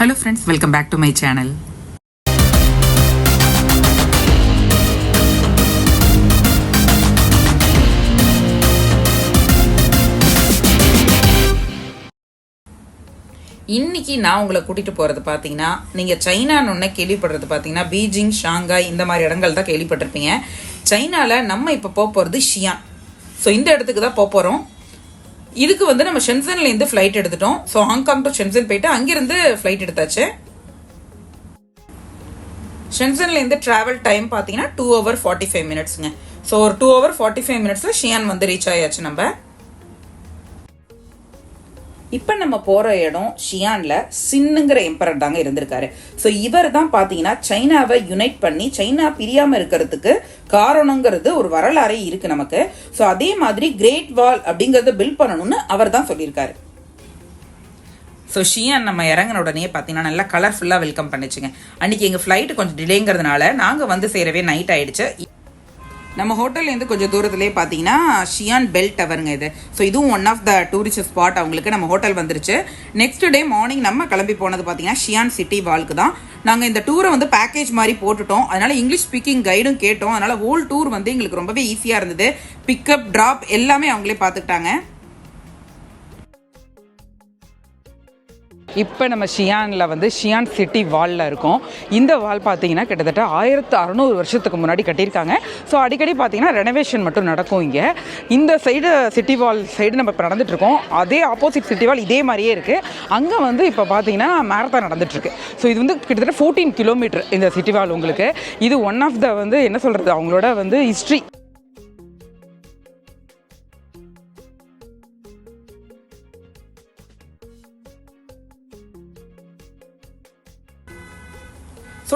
Hello friends welcome back to my channel இன்னைக்கு நான் உங்களை கூட்டிட்டு போறது பாத்தீங்கன்னா நீங்க சைனான்னு ஒன்று கேள்விப்படுறது பாத்தீங்கன்னா பீஜிங் ஷாங்காய் இந்த மாதிரி இடங்கள் தான் கேள்விப்பட்டிருப்பீங்க. சைனால நம்ம இப்போ போக போறது ஷியான். ஸோ இந்த இடத்துக்கு தான் போக போறோம். இதுக்கு வந்து நம்ம ஷென்சன்லேருந்து ஃப்ளைட் எடுத்துட்டோம். So Hong Kong to Shenzhen போயிட்டு அங்கேருந்து ஃப்ளைட் எடுத்தாச்சு. ஷென்சன்லேருந்து ட்ராவல் டைம் பார்த்தீங்கன்னா டூ ஹவர் ஃபார்ட்டி ஃபைவ் மினிட்ஸுங்க ஸோ ஒரு டூ ஹவர் ஃபார்ட்டி ஃபைவ் மினிட்ஸில் ஷியான் வந்து ரீச் ஆயாச்சு நம்ம. இப்போ நம்ம போகிற இடம் ஷியானில் சின்னுங்கிற எம்பரர் தாங்க இருந்திருக்காரு. ஸோ இவர் தான் பார்த்தீங்கன்னா சைனாவை யுனைட் பண்ணி சைனா பிரியாமல் இருக்கிறதுக்கு காரணங்கிறது ஒரு வரலாறே இருக்குது நமக்கு. ஸோ அதே மாதிரி கிரேட் வால் அப்படிங்கிறத பில்ட் பண்ணணும்னு அவர் தான் சொல்லியிருக்காரு. ஸோ ஷியான் நம்ம இறங்கின உடனே பார்த்தீங்கன்னா நல்லா கலர்ஃபுல்லாக வெல்கம் பண்ணிச்சுங்க. அன்றைக்கி எங்கள் ஃப்ளைட்டு கொஞ்சம் டிலேங்கிறதுனால நாங்கள் வந்து சேரவே நைட் ஆகிடுச்சு நம்ம ஹோட்டல்லேருந்து கொஞ்சம் தூரத்துலேயே பார்த்தீங்கன்னா ஷியான் பெல் டவருங்க இது. ஸோ இதுவும் one of the tourist spot அவங்களுக்கு நம்ம ஹோட்டல் வந்துருச்சு. நெக்ஸ்ட் டே மார்னிங் நம்ம கிளம்பி போனது பார்த்தீங்கன்னா ஷியான் சிட்டி வால்க்கு தான். நாங்கள் இந்த டூரை வந்து பேக்கேஜ் மாதிரி போட்டுட்டோம். அதனால் இங்கிலீஷ் ஸ்பீக்கிங் கைடும் கேட்டோம். அதனால் ஹோல் டூர் வந்து எங்களுக்கு ரொம்பவே ஈஸியாக இருந்தது. பிக்கப் ட்ராப் எல்லாமே அவங்களே பார்த்துக்கிட்டாங்க இப்போ நம்ம ஷியானில் வந்து ஷியான் சிட்டி வாலில் இருக்கோம். இந்த வால் பார்த்தீங்கன்னா கிட்டத்தட்ட ஆயிரத்து அறநூறு வருஷத்துக்கு முன்னாடி கட்டியிருக்காங்க. ஸோ அடிக்கடி பார்த்தீங்கன்னா ரெனோவேஷன் மட்டும் நடக்கும் இங்கே. இந்த சைடு சிட்டி வால் சைடு நம்ம இப்போ நடந்துட்டுருக்கோம் அதே ஆப்போசிட் சிட்டி வால் இதே மாதிரியே இருக்குது அங்கே வந்து இப்போ பார்த்தீங்கன்னா மேரத்தான் நடந்துட்டுருக்கு ஸோ இது வந்து கிட்டத்தட்ட ஃபோர்டீன் கிலோமீட்டர் இந்த சிட்டி வால் உங்களுக்கு. இது ஒன் ஆஃப் த வந்து என்ன சொல்கிறது அவங்களோட வந்து ஹிஸ்ட்ரி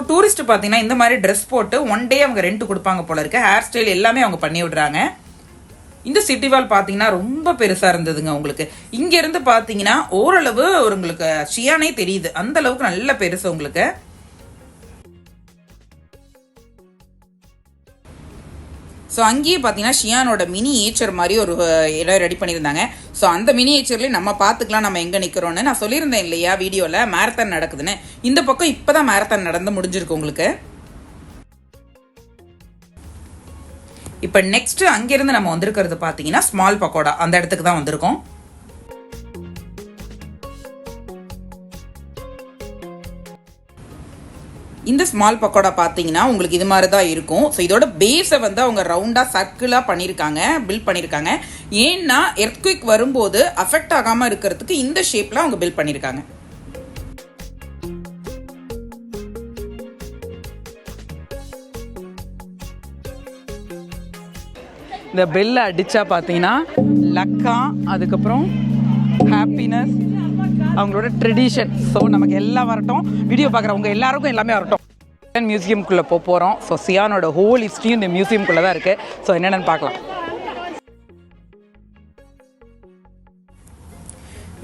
டூரிஸ்ட் பார்த்தீங்கன்னா இந்த மாதிரி ட்ரெஸ் போட்டு ஒன் டே அவங்க ரெண்ட் கொடுப்பாங்க போல இருக்கு. ஹேர் ஸ்டைல் எல்லாமே அவங்க பண்ணி விடுறாங்க. இந்த சிட்டி வால் பார்த்தீங்கன்னா ரொம்ப பெருசாக இருந்ததுங்க உங்களுக்கு. இங்கேருந்து பார்த்தீங்கன்னா ஓரளவு ஒரு உங்களுக்கு ஷியானே தெரியுது. அந்த அளவுக்கு நல்ல பெருசு உங்களுக்கு. ஸோ அங்கேயே பார்த்தீங்கன்னா ஷியானோட மினி ஏச்சர் மாதிரி ஒரு இடம் ரெடி பண்ணியிருந்தாங்க. ஸோ அந்த மினி ஏச்சர்லேயும் நம்ம பார்த்துக்கலாம் நம்ம எங்கே நிற்கிறோன்னு நான் சொல்லியிருந்தேன் இல்லையா வீடியோவில் மேரத்தான் நடக்குதுன்னு. இந்த பக்கம் இப்போ தான் மேரத்தான் நடந்து முடிஞ்சிருக்கு உங்களுக்கு. இப்போ நெக்ஸ்ட்டு அங்கேருந்து நம்ம வந்திருக்கிறது பார்த்தீங்கன்னா ஸ்மால் பக்கோடா. அந்த இடத்துக்கு தான் வந்திருக்கோம். இந்த ஸ்மால் பக்கோடா பார்த்தீங்கன்னா உங்களுக்கு இது மாதிரி தான் இருக்கும். ஸோ இதோட பேஸை வந்து அவங்க ரவுண்டாக சர்க்கிளாக பண்ணியிருக்காங்க பில்ட் பண்ணியிருக்காங்க ஏன்னா எர்த்குவிக் வரும்போது அஃபெக்ட் ஆகாமல் இருக்கிறதுக்கு இந்த ஷேப்பில் அவங்க பில்ட் பண்ணியிருக்காங்க இந்த பெல்லை அடித்தா பார்த்தீங்கன்னா லக்கா அதுக்கப்புறம் ஹாப்பினஸ் அவங்களோட ட்ரெடிஷன் ஸோ நமக்கு எல்லாம் வரட்டும். வீடியோ பார்க்குறவங்க எல்லாருக்கும் எல்லாமே வரட்டும். மியூசியம்குள்ளே போக போகிறோம் ஸோ சியானோட ஹோல் ஹிஸ்ட்ரியும் இந்த மியூசியம்குள்ளே தான் இருக்குது ஸோ என்னென்னு பார்க்கலாம்.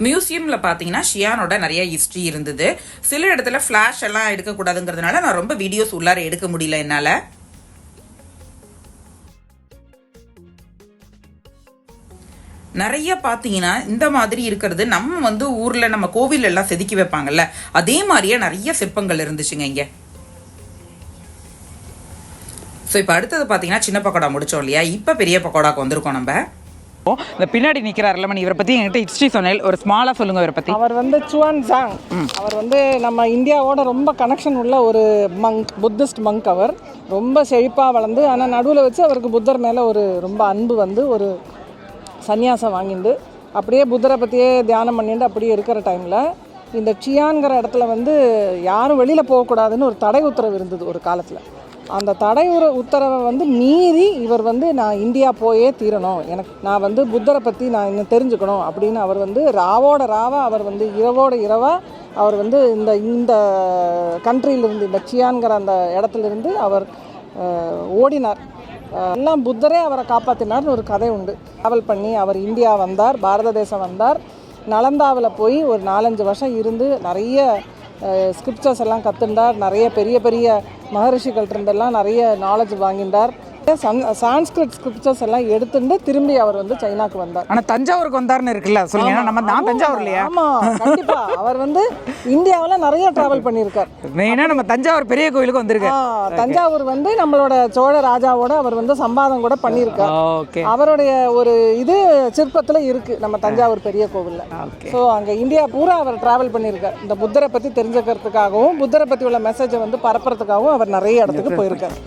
மியூசியமில் பார்த்தீங்கன்னா ஷியானோட நிறைய ஹிஸ்ட்ரி இருந்தது. சில இடத்துல ஃப்ளாஷ் எல்லாம் எடுக்கக்கூடாதுங்கிறதுனால நான் ரொம்ப வீடியோஸ் உள்ளார எடுக்க முடியல என்னால். நிறைய பார்த்தீங்கன்னா இந்த மாதிரி இருக்கிறது நம்ம வந்து ஊரில் நம்ம கோவில் எல்லாம் செதுக்கி வைப்பாங்கல்ல அதே மாதிரியே நிறைய சிற்பங்கள் இருந்துச்சுங்க இங்கே. ஸோ இப்போ அடுத்தது பார்த்தீங்கன்னா சின்ன பக்கோடா முடிச்சோம் இல்லையா? இப்போ பெரிய பக்கோடாக்கு வந்திருக்கோம் நம்ம. இந்த பின்னாடி நிற்கிறாருல்ல மணி இவரை பற்றி என்கிட்ட ஹிஸ்ட்ரி சொன்னேன். ஒரு ஸ்மாலாக சொல்லுங்கள் இவரை பற்றி அவர் வந்து சுவான் ஜாங் அவர் வந்து நம்ம இந்தியாவோட ரொம்ப கனெக்ஷன் உள்ள ஒரு மங்க் புத்திஸ்ட் மங்க் அவர். ரொம்ப செழிப்பாக வளர்ந்து ஆனால் நடுவில் வச்சு அவருக்கு புத்தர் மேலே ஒரு ரொம்ப அன்பு வந்து ஒரு சந்நியாசம் வாங்கிண்டு அப்படியே புத்தரை பற்றியே தியானம் பண்ணிட்டு அப்படியே இருக்கிற டைமில் இந்த சியான்கிற இடத்துல வந்து யாரும் வெளியில் போகக்கூடாதுன்னு ஒரு தடை உத்தரவு இருந்தது ஒரு காலத்தில். அந்த தடை உர உத்தரவை வந்து மீறி இவர் வந்து நான் இந்தியா போயே தீரணும். எனக்கு நான் வந்து புத்தரை பற்றி நான் இன்னும் தெரிஞ்சுக்கணும் அப்படின்னு அவர் வந்து ராவோட ராவா அவர் வந்து இரவோட இரவாக அவர் வந்து இந்த இந்த கண்ட்ரியிலிருந்து இந்த சியான்கிற அந்த இடத்துலேருந்து அவர் ஓடினார். எல்லாம் புத்தரே அவரை காப்பாற்றினார்னு ஒரு கதை உண்டு. ட்ராவல் பண்ணி அவர் இந்தியா வந்தார் பாரத தேசம் வந்தார். நலந்தாவில் போய் ஒரு நாலஞ்சு வருஷம் இருந்து நிறைய ஸ்கிரிப்சர்ஸ் எல்லாம் கற்றுண்டார் நிறைய பெரிய பெரிய மகரிஷிகள்ட்ட இருந்தெல்லாம் நிறைய நாலேஜ் வாங்கிண்டார். சான்ஸ்கிரிட் ஸ்கிரிப்சர்ஸ் எல்லாம் எடுத்துட்டு திரும்பி அவர் வந்து சைனாக்கு வந்தார். ஆனா தஞ்சாவூருக்கு வந்தாருன்னு இருக்குல்ல சொல்லுங்க. ஏன்னா நம்ம நான் தஞ்சாவூர் இல்லையா ஆமா கண்டிப்பா. அவர் வந்து இந்தியாவுல நிறைய டிராவல் பண்ணியிருக்கார் மெயினா நம்ம தஞ்சாவூர் பெரிய கோயிலுக்கு வந்திருக்காரு. தஞ்சாவூர் வந்து நம்மளோட சோழ ராஜாவோட அவர் வந்து சம்பாதம் கூட பண்ணியிருக்கார் ஓகே. அவருடைய ஒரு இது சிற்பத்துல இருக்கு நம்ம தஞ்சாவூர் பெரிய கோவில்ல. ஓகே. ஸோ அங்க இந்தியா பூரா அவர் டிராவல் பண்ணியிருக்கார் இந்த புத்தரை பத்தி தெரிஞ்சுக்கிறதுக்காகவும் புத்தரை பத்தி உள்ள மெசேஜை வந்து பரப்புறதுக்காகவும் அவர் நிறைய இடத்துக்கு போயிருக்கார்.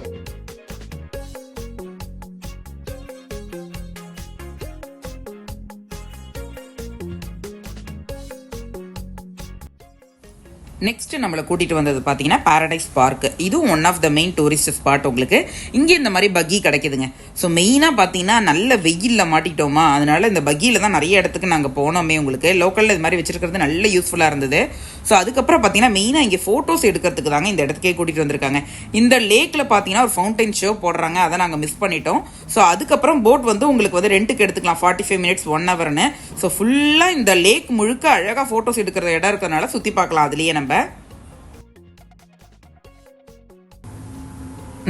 நெக்ஸ்ட் நம்மளை கூட்டிகிட்டு வந்தது பார்த்தீங்கன்னா பாரடைஸ் பார்க் இதுவும் one of the main tourist spot உங்களுக்கு. இங்கே இந்த மாதிரி பக்கி கிடைக்குதுங்க. ஸோ மெயினாக பார்த்தீங்கன்னா நல்ல வெயிலில் மாட்டிட்டோமா அதனால இந்த பக்கியில் தான் நிறைய இடத்துக்கு நாங்கள் போனோமே உங்களுக்கு. லோக்கலில் இது மாதிரி வச்சுருக்கிறது நல்ல யூஸ்ஃபுல்லாக இருந்தது. ஸோ அதுக்கப்புறம் பார்த்தீங்கன்னா மெயினாக இங்கே ஃபோட்டோஸ் எடுக்கிறதுக்கு தாங்க இந்த இடத்துக்கே கூட்டிகிட்டு வந்திருக்காங்க. இந்த லேக்கில் பார்த்தீங்கன்னா ஒரு ஃபவுண்டைன் ஷோ போடுறாங்க. அதை நாங்கள் மிஸ் பண்ணிட்டோம். ஸோ அதுக்கப்புறம் போட் வந்து உங்களுக்கு வந்து ரெண்டுக்கு எடுத்துக்கலாம். ஃபார்ட்டி ஃபைவ் மினிட்ஸ் ஒன் ஹவர்னு ஸோ ஃபுல்லாக இந்த லேக் முழுக்க அழகாக ஃபோட்டோஸ் எடுக்கிற இடம் இருக்கிறதுனால சுற்றி பார்க்கலாம். அதுலேயே நம்ம.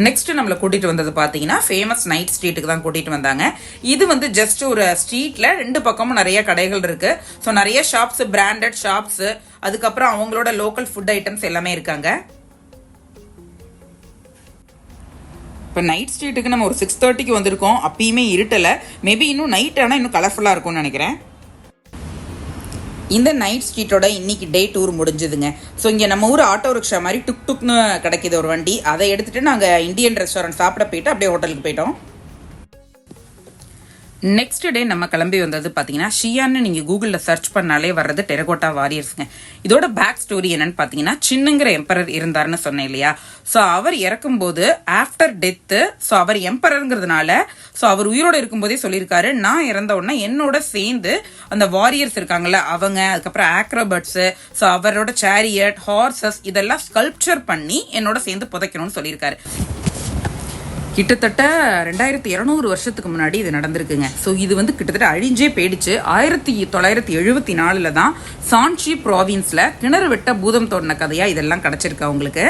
நெக்ஸ்ட் நம்மளை கூட்டிகிட்டு வந்தது பார்த்தீங்கன்னா ஃபேமஸ் நைட் ஸ்ட்ரீட்டுக்கு தான் கூட்டிகிட்டு வந்தாங்க. இது வந்து ஜஸ்ட் ஒரு ஸ்ட்ரீட்டில் ரெண்டு பக்கமும் நிறைய கடைகள் இருக்குது ஸோ நிறைய ஷாப்ஸ் பிராண்டட் ஷாப்ஸு அதுக்கப்புறம் அவங்களோட லோக்கல் ஃபுட் ஐட்டம்ஸ் எல்லாமே இருக்காங்க. இப்போ நைட் ஸ்ட்ரீட்டுக்கு நம்ம ஒரு சிக்ஸ் தேர்ட்டிக்கு வந்திருக்கோம். அப்பயுமே இருட்டலை. மேபி இன்னும் நைட் ஆனால் இன்னும் கலர்ஃபுல்லாக இருக்கும்னு நினைக்கிறேன். இந்த நைட் ஸ்ட்ரீட்டோட இன்னைக்கு டே டூர் முடிஞ்சுதுங்க. ஸோ இங்கே நம்ம ஊர் ஆட்டோ ரிக்ஷா மாதிரி டுக் டுக்னு கிடைக்கிது ஒரு வண்டி. அதை எடுத்துகிட்டு நாங்கள் இந்தியன் ரெஸ்டாரண்ட் சாப்பிட போயிட்டு அப்படியே ஹோட்டலுக்கு போயிட்டோம். நெக்ஸ்ட் டே நம்ம கிளம்பி வந்தது பார்த்தீங்கன்னா ஷியான்னு நீங்கள் கூகுளில் சர்ச் பண்ணாலே வர்றது டெரகோட்டா வாரியர்ஸுங்க. இதோட பேக் ஸ்டோரி என்னன்னு பார்த்தீங்கன்னா சின்னங்கிற எம்பரர் இருந்தாருன்னு சொன்னேன் இல்லையா? ஸோ அவர் இறக்கும்போது ஆஃப்டர் டெத்து ஸோ அவர் எம்பரருங்கிறதுனால ஸோ அவர் உயிரோடு இருக்கும்போதே சொல்லியிருக்காரு. நான் இறந்த உடனே என்னோட சேர்ந்து அந்த வாரியர்ஸ் இருக்காங்கல்ல அவங்க அதுக்கப்புறம் ஆக்ரோபர்ட்ஸு ஸோ அவரோட சேரியட் ஹார்சஸ் இதெல்லாம் ஸ்கல்ப்சர் பண்ணி என்னோட சேர்ந்து புதைக்கணும்னு சொல்லியிருக்காரு. கிட்டத்தட்ட ரெண்டாயிரத்தி இரநூறு வருஷத்துக்கு முன்னாடி இது நடந்திருக்குங்க. ஸோ இது வந்து கிட்டத்தட்ட அழிஞ்சே போயிடுச்சு. ஆயிரத்தி தொள்ளாயிரத்தி எழுபத்தி நாலில் தான் சான்ஷி ப்ராவின்ஸில் கிணறு வெட்ட பூதம் தோடின கதையாக இதெல்லாம் கிடச்சிருக்கு அவங்களுக்கு.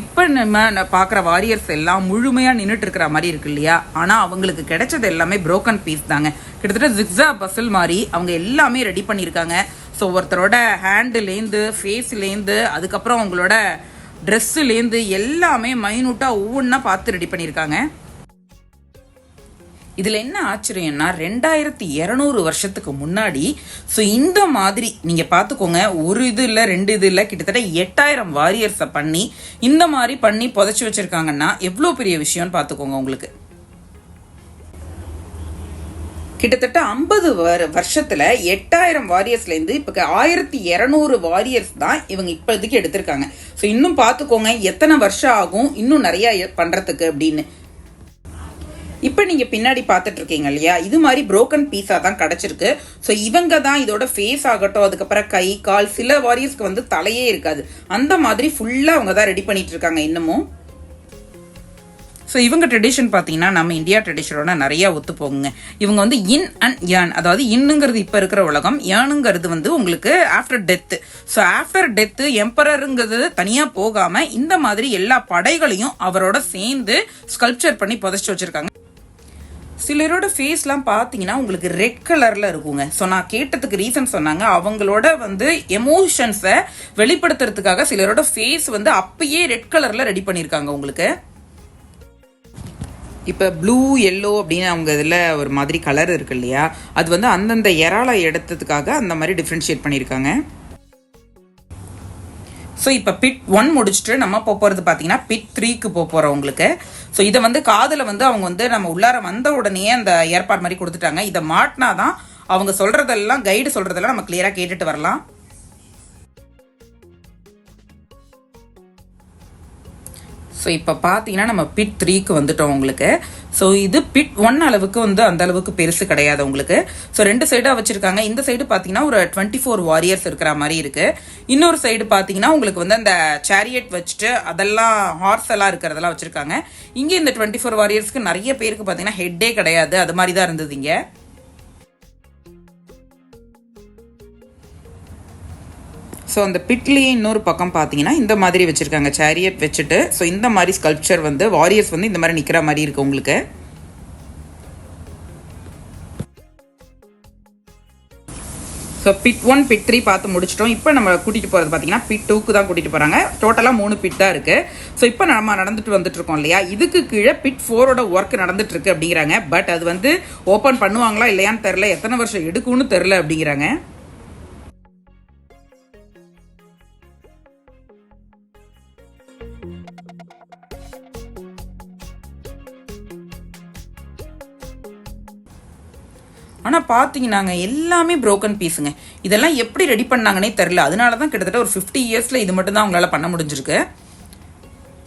இப்போ நம்ம பார்க்குற வாரியர்ஸ் எல்லாம் முழுமையாக நின்றுட்டு இருக்கிற மாதிரி இருக்கு இல்லையா? ஆனால் அவங்களுக்கு கிடைச்சது எல்லாமே ப்ரோக்கன் பீஸ் தாங்க. கிட்டத்தட்ட ஜிக்ஸா பசில் மாதிரி அவங்க எல்லாமே ரெடி பண்ணியிருக்காங்க. ஸோ ஒருத்தரோட ஹேண்டுலேருந்து ஃபேஸ்லேருந்து அதுக்கப்புறம் அவங்களோட ட்ரெஸ்ஸுலேருந்து எல்லாமே மைனூட்டாக ஒவ்வொன்றா பார்த்து ரெடி பண்ணியிருக்காங்க. இதில் என்ன ஆச்சரியம்னா ரெண்டாயிரத்தி இரநூறு வருஷத்துக்கு முன்னாடி ஸோ இந்த மாதிரி நீங்கள் பார்த்துக்கோங்க ஒரு இது இல்லை ரெண்டு இது இல்லை கிட்டத்தட்ட எட்டாயிரம் வாரியர்ஸை பண்ணி இந்த மாதிரி பண்ணி புதைச்சி வச்சுருக்காங்கன்னா எவ்வளோ பெரிய விஷயம்னு பார்த்துக்கோங்க உங்களுக்கு. கிட்டத்தட்ட ஐம்பது வருஷத்துல எட்டாயிரம் வாரியர்ஸ்லேருந்து இப்போ ஆயிரத்தி இரநூறு வாரியர்ஸ் தான் இவங்க இப்போதைக்கு எடுத்திருக்காங்க. ஸோ இன்னும் பார்த்துக்கோங்க எத்தனை வருஷம் ஆகும் இன்னும் நிறைய பண்ணுறதுக்கு அப்படின்னு. இப்போ நீங்கள் பின்னாடி பார்த்துட்டு இருக்கீங்க இல்லையா? இது மாதிரி ப்ரோக்கன் பீஸா தான் கிடச்சிருக்கு. ஸோ இவங்க தான் இதோட ஃபேஸ் ஆகட்டும் அதுக்கப்புறம் கை கால் சில வாரியர்ஸ்க்கு வந்து தலையே இருக்காது. அந்த மாதிரி ஃபுல்லாக அவங்க தான் ரெடி பண்ணிட்டு இருக்காங்க இன்னமும். ஸோ இவங்க ட்ரெடிஷன் பார்த்தீங்கன்னா நம்ம இந்தியா ட்ரெடிஷனோட நிறையா ஒத்து போகுங்க. இவங்க வந்து இன் அண்ட் யான் அதாவது இன்னுங்கிறது இப்போ இருக்கிற உலகம் யானுங்கிறது வந்து உங்களுக்கு after death so after death எம்பரருங்கிறது தனியாக போகாமல் இந்த மாதிரி எல்லா படைகளையும் அவரோட சேர்ந்து ஸ்கல்ப்சர் பண்ணி புதைச்சி வச்சுருக்காங்க. சிலரோட ஃபேஸ்லாம் பார்த்தீங்கன்னா உங்களுக்கு ரெட் கலரில் இருக்குங்க. ஸோ நான் கேட்டதுக்கு ரீசன் சொன்னாங்க அவங்களோட வந்து எமோஷன்ஸை வெளிப்படுத்துறதுக்காக சிலரோட ஃபேஸ் வந்து அப்பயே ரெட் கலரில் ரெடி பண்ணியிருக்காங்க உங்களுக்கு. இப்போ ப்ளூ எல்லோ அப்படின்னு அவங்க இதில் ஒரு மாதிரி கலர் இருக்கு இல்லையா? அது வந்து அந்தந்த இறால எடுத்ததுக்காக அந்த மாதிரி டிஃப்ரென்ஷியேட் பண்ணியிருக்காங்க. ஸோ இப்போ பிட் ஒன் முடிச்சுட்டு நம்ம போக போகிறது பார்த்தீங்கன்னா பிட் த்ரீக்கு போக போகிறோம் உங்களுக்கு. ஸோ இதை வந்து காதில் வந்து அவங்க வந்து நம்ம உள்ளார வந்த உடனே அந்த ஏற்பாடு மாதிரி கொடுத்துட்டாங்க. இதை மாட்டினா தான் அவங்க சொல்கிறதெல்லாம் கைடு சொல்கிறதெல்லாம் நம்ம கிளியராக கேட்டுட்டு வரலாம். ஸோ இப்போ பார்த்தீங்கன்னா நம்ம பிட் த்ரீக்கு வந்துட்டோம் உங்களுக்கு. ஸோ இது பிட் ஒன் அளவுக்கு வந்து அந்த அளவுக்கு பெருசு கிடையாது உங்களுக்கு. ஸோ ரெண்டு சைடாக வச்சுருக்காங்க. இந்த சைடு பார்த்தீங்கன்னா ஒரு டுவெண்ட்டி ஃபோர் வாரியர்ஸ் இருக்கிற மாதிரி இருக்கு. இன்னொரு சைடு பார்த்தீங்கன்னா உங்களுக்கு வந்து அந்த சேரியட் வச்சுட்டு அதெல்லாம் ஹார்ஸ் எல்லாம் இருக்கிறதெல்லாம் வச்சுருக்காங்க. இங்கே இந்த டுவெண்ட்டி ஃபோர் வாரியர்ஸ்க்கு நிறைய பேருக்கு பார்த்தீங்கன்னா ஹெட்டே கிடையாது. அது மாதிரி தான் இருந்தது இங்கே. ஸோ அந்த பிட்லேயே இன்னொரு பக்கம் பார்த்தீங்கன்னா இந்த மாதிரி வச்சுருக்காங்க சேரியட் வச்சுட்டு. ஸோ இந்த மாதிரி ஸ்கல்ப்சர் வந்து வாரியர்ஸ் வந்து இந்த மாதிரி நிற்கிற மாதிரி இருக்குது உங்களுக்கு. So pit one pit three பார்த்து முடிச்சிட்டோம். இப்போ நம்ம கூட்டிகிட்டு போகிறது பார்த்தீங்கன்னா பிட் டூக்கு தான் கூட்டிகிட்டு போகிறாங்க டோட்டலாக மூணு பிட் தான் இருக்குது ஸோ இப்போ நம்ம நடந்துட்டு வந்துட்டு இருக்கோம் இல்லையா? இதுக்கு கீழே பிட் ஃபோரோட ஒர்க் நடந்துட்டுருக்கு அப்படிங்கிறாங்க. பட் அது வந்து ஓப்பன் பண்ணுவாங்களா இல்லையான்னு தெரில எத்தனை வருஷம் எடுக்கும்னு தெரில அப்படிங்கிறாங்க. ஆனால் பார்த்தீங்கன்னாங்க எல்லாமே ப்ரோக்கன் பீஸுங்க இதெல்லாம் எப்படி ரெடி பண்ணாங்கன்னே தெரில அதனால தான் கிட்டத்தட்ட ஒரு ஃபிஃப்டி இயர்ஸில் இது மட்டும் தான் அவங்களால பண்ண முடிஞ்சிருக்கு.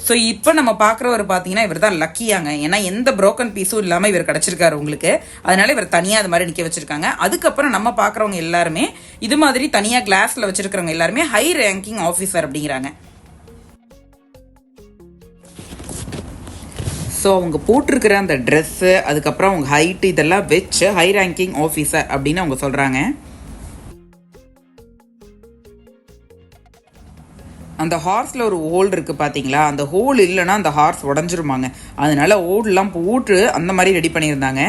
ஸோ இப்போ நம்ம பார்க்குறவர் பார்த்தீங்கன்னா இவர் தான் லக்கியாங்க ஏன்னா எந்த ப்ரோக்கன் பீஸும் இல்லாமல் இவர் கிடச்சிருக்காரு உங்களுக்கு. அதனால இவர் தனியாக அது மாதிரி நிற்க வச்சிருக்காங்க. அதுக்கப்புறம் நம்ம பார்க்குறவங்க எல்லாருமே இது மாதிரி தனியாக கிளாஸில் வச்சுருக்கிறவங்க எல்லாருமே ஹை ரேங்கிங் ஆஃபீஸர் அப்படிங்கிறாங்க. ஸோ அவங்க போட்டிருக்கிற அந்த ட்ரெஸ்ஸு அதுக்கப்புறம் அவங்க ஹைட்டு இதெல்லாம் வச்சு ஹை ரேங்கிங் ஆஃபீஸர் அப்படின்னு அவங்க சொல்கிறாங்க அந்த ஹார்ஸில் ஒரு ஹோல் இருக்குது பார்த்தீங்களா அந்த ஹோல் இல்லைன்னா அந்த ஹார்ஸ் உடஞ்சிருமாங்க. அதனால ஓடெலாம் போட்டு அந்த மாதிரி ரெடி பண்ணியிருந்தாங்க.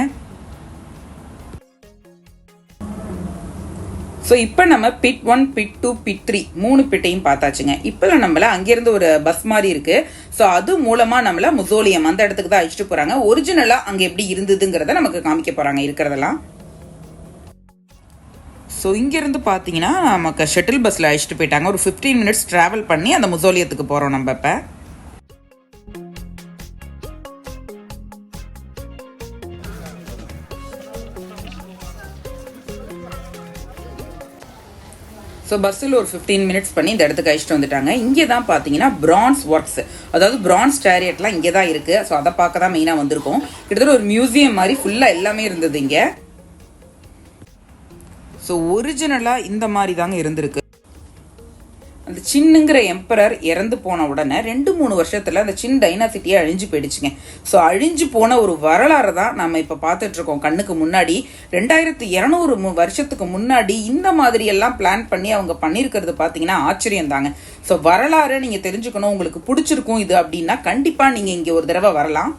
ஸோ இப்போ நம்ம pit one pit two pit three மூணு பிட்டையும் பார்த்தாச்சுங்க. இப்போ நம்மள அங்கேருந்து ஒரு பஸ் மாதிரி இருக்கு. ஸோ அது மூலமாக நம்மள முசோலியம் அந்த இடத்துக்கு தான் அழைச்சிட்டு போகிறாங்க ஒரிஜினலாக அங்கே எப்படி இருந்ததுங்கிறத நமக்கு காமிக்க போகிறாங்க இருக்கிறதெல்லாம். ஸோ இங்கேருந்து பார்த்தீங்கன்னா நமக்கு ஷட்டில் பஸ்ஸில் அழைச்சிட்டு போயிட்டாங்க. ஒரு ஃபிஃப்டீன் மினிட்ஸ் ட்ராவல் பண்ணி அந்த முசோலியத்துக்கு போகிறோம் நம்ம இப்போ. ஸோ பஸ்ஸில் ஒரு ஃபிஃப்டீன் மினிட்ஸ் பண்ணி இந்த இடத்துக்கு அழைச்சிட்டு வந்துட்டாங்க. இங்கே தான் பார்த்தீங்கன்னா பிரான்ஸ் ஒர்க்ஸ் அதாவது பிரான்ஸ் டேரியட்லாம் இங்கே தான் இருக்குது ஸோ அதை பார்க்க தான் மெயினாக வந்திருக்கோம். கிட்டத்தட்ட ஒரு மியூசியம் மாதிரி ஃபுல்லாக எல்லாமே இருந்தது இங்கே. ஸோ ஒரிஜினலாக இந்த மாதிரி தாங்க இருந்திருக்கு. அந்த சின்னுங்கிற எம்பரர் இறந்து போன உடனே ரெண்டு மூணு வருஷத்தில் அந்த சின் டைனாசிட்டியே அழிஞ்சு போயிடுச்சுங்க. ஸோ அழிஞ்சு போன ஒரு வரலாறு தான் நம்ம இப்போ பார்த்துட்ருக்கோம் கண்ணுக்கு முன்னாடி ரெண்டாயிரத்து இரநூறு வருஷத்துக்கு முன்னாடி இந்த மாதிரி எல்லாம் பிளான் பண்ணி அவங்க பண்ணியிருக்கிறது பார்த்தீங்கன்னா ஆச்சரியம் தாங்க ஸோ வரலாறு நீங்கள் தெரிஞ்சுக்கணும். உங்களுக்கு பிடிச்சிருக்கும் இது அப்படின்னா கண்டிப்பாக நீங்கள் இங்கே ஒரு தடவை வரலாம்.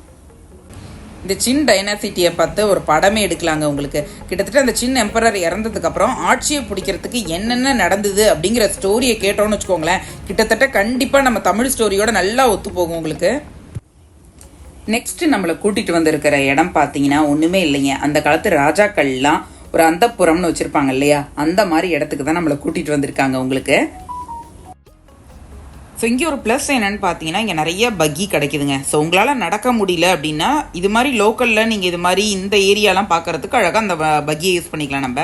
இந்த சின் டைனாசிட்டியை பார்த்து ஒரு படமே எடுக்கலாங்க உங்களுக்கு. கிட்டத்தட்ட அந்த சின் எம்பரர் இறந்ததுக்கப்புறம் ஆட்சியை பிடிக்கிறதுக்கு என்னென்ன நடந்தது அப்படிங்கிற ஸ்டோரியை கேட்டோம்னு வச்சுக்கோங்களேன். கிட்டத்தட்ட கண்டிப்பாக நம்ம தமிழ் ஸ்டோரியோட நல்லா ஒத்து போகும் உங்களுக்கு. நெக்ஸ்ட்டு நம்மளை கூட்டிகிட்டு வந்திருக்கிற இடம் பார்த்தீங்கன்னா ஒன்றுமே இல்லைங்க. அந்த காலத்து ராஜாக்கள்லாம் ஒரு அந்தப்புறம்னு வச்சுருப்பாங்க இல்லையா? அந்த மாதிரி இடத்துக்கு தான் நம்மளை கூட்டிகிட்டு வந்திருக்காங்க உங்களுக்கு. ஸோ இங்கே ஒரு ப்ளஸ் என்னென்னு பார்த்தீங்கன்னா இங்கே நிறைய பக்கி கிடைக்குதுங்க. ஸோ உங்களால் நடக்க முடியல அப்படின்னா இது மாதிரி லோக்கலில் நீங்கள் இது மாதிரி இந்த ஏரியாலாம் பார்க்கறதுக்கு அழகாக அந்த பக்கியை யூஸ் பண்ணிக்கலாம் நம்ம.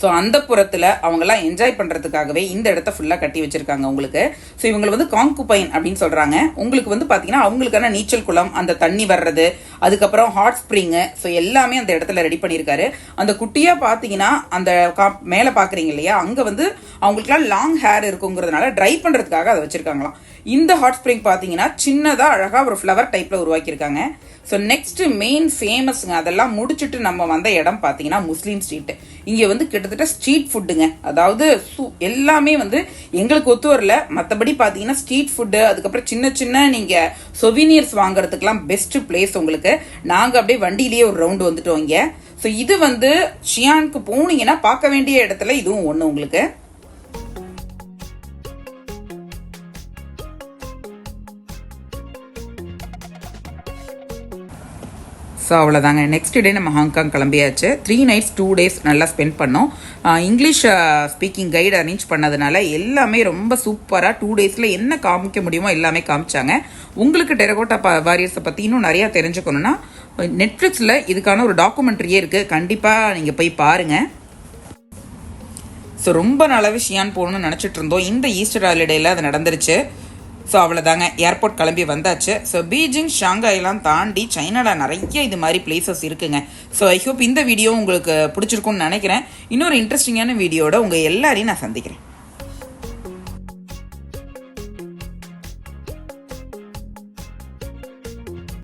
ஸோ அந்த புறத்தில் அவங்கெல்லாம் என்ஜாய் பண்ணுறதுக்காகவே இந்த இடத்த ஃபுல்லாக கட்டி வச்சுருக்காங்க உங்களுக்கு. ஸோ இவங்களை வந்து காங்குபைன் அப்படின்னு சொல்கிறாங்க உங்களுக்கு வந்து பார்த்தீங்கன்னா அவங்களுக்கான நீச்சல் குளம் அந்த தண்ணி வர்றது அதுக்கப்புறம் ஹாட் ஸ்ப்ரிங்கு ஸோ எல்லாமே அந்த இடத்துல ரெடி பண்ணியிருக்காரு அந்த குட்டியாக பார்த்தீங்கன்னா அந்த கா மேலே பார்க்குறீங்க இல்லையா அங்கே வந்து அவங்களுக்குலாம் லாங் ஹேர் இருக்குங்கிறதுனால ட்ரை பண்ணுறதுக்காக அதை வச்சுருக்காங்களாம். இந்த ஹாட் ஸ்ப்ரிங் பார்த்தீங்கன்னா சின்னதாக அழகாக ஒரு ஃப்ளவர் டைப்பில் உருவாக்கியிருக்காங்க. ஸோ நெக்ஸ்ட் மெயின் ஃபேமஸ்ங்க அதெல்லாம் முடிச்சுட்டு நம்ம வந்த இடம் பார்த்தீங்கன்னா முஸ்லீம் ஸ்ட்ரீட் இங்கே வந்து கிட்டத்தட்ட ஸ்ட்ரீட் ஃபுட்டுங்க அதாவது எல்லாமே வந்து எங்களுக்கு ஒத்து வரல. மற்றபடி பார்த்தீங்கன்னா ஸ்ட்ரீட் ஃபுட்டு அதுக்கப்புறம் சின்ன சின்ன நீங்கள் சொவினியர்ஸ் வாங்குறதுக்கெலாம் பெஸ்ட்டு பிளேஸ் உங்களுக்கு. நாங்கள் அப்படியே வண்டியிலேயே ஒரு ரவுண்டு வந்துட்டோம் இங்கே. ஸோ இது வந்து ஷியானுக்கு போனீங்கன்னா பார்க்க வேண்டிய இடத்துல இதுவும் ஒன்று உங்களுக்கு. ஸோ அவ்வளோதாங்க நெக்ஸ்ட் டே நம்ம ஹாங்காங் கிளம்பியாச்சு. த்ரீ நைட்ஸ் டூ டேஸ் நல்லா ஸ்பெண்ட் பண்ணோம். இங்கிலீஷ் ஸ்பீக்கிங் கைடு அரேஞ்ச் பண்ணதுனால எல்லாமே ரொம்ப சூப்பராக டூ டேஸில் என்ன காமிக்க முடியுமோ எல்லாமே காமிச்சாங்க. உங்களுக்கு டெரகோட்டா ப வாரியர்ஸை பற்றி இன்னும் நிறையா தெரிஞ்சுக்கணுன்னா நெட்ஃப்ளிக்ஸில் இதுக்கான ஒரு டாக்குமெண்ட்ரியே இருக்குது கண்டிப்பாக நீங்கள் போய் பாருங்கள் ஸோ ரொம்ப நல்ல விஷயம் போகணும்னு நினச்சிட்டு இருந்தோம். இந்த ஈஸ்டர் ஹாலிடேயில் அது நடந்துருச்சு. ஸோ அவ்வளோதாங்க ஏர்போர்ட் கிளம்பி வந்தாச்சு. ஸோ பீஜிங் ஷாங்காயெல்லாம் தாண்டி சைனாவில் நிறைய இது மாதிரி பிளேசஸ் இருக்குங்க. ஸோ ஐ ஹோப் இந்த வீடியோ உங்களுக்கு பிடிச்சிருக்கும்னு நினைக்கிறேன். இன்னொரு இன்ட்ரெஸ்டிங்கான வீடியோட உங்கள் எல்லாரையும் நான் சந்திக்கிறேன்.